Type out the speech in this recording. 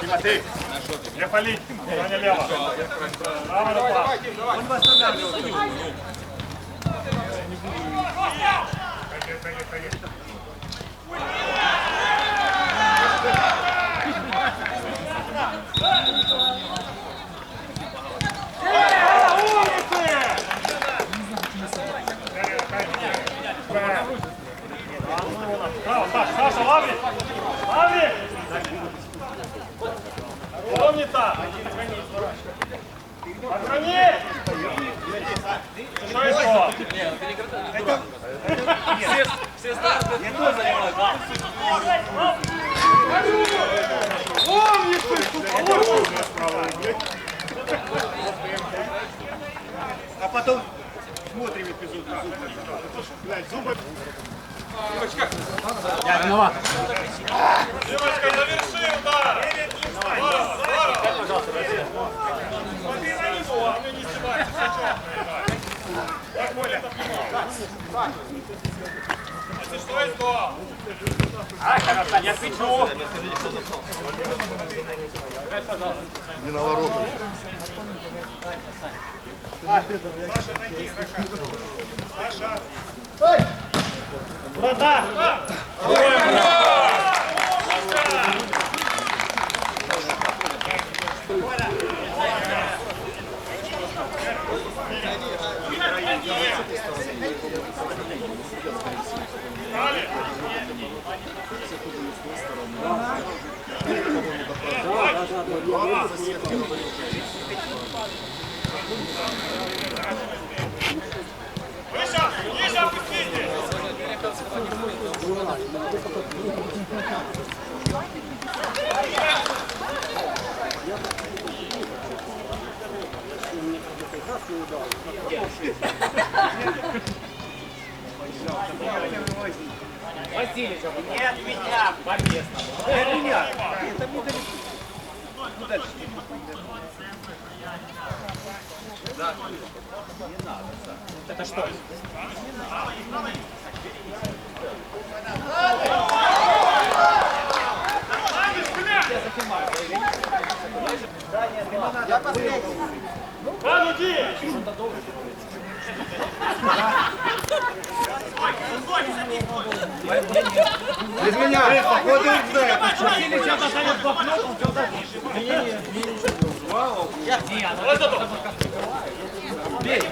Тимофей, не палить, не лево. Право направо. Он восстанавливает. Саша, Саша, лови! Что еще? Все старты не то занимают, да? А потом смотрим эпизод. Блядь, зубы. Девочка, заверши удар! Здорово, здорово! Смотри на него, а мне не снимайте, А, хорошо, я свечу. Не на ворота. Саша, найди, Саша. Саша. Врата! Выше! Ниже опустите! Васильевич, нет меня, по-местному. Это меня. Это далеко. Ну дальше. Да. Не надо, Саш. Это что? Я занимаю. Я последний. Да, ну иди! Без меня, походу, знает. Васильевич сейчас достанет блокнот, он все запишет. Не-не-не. Не, ну это Бей, бей.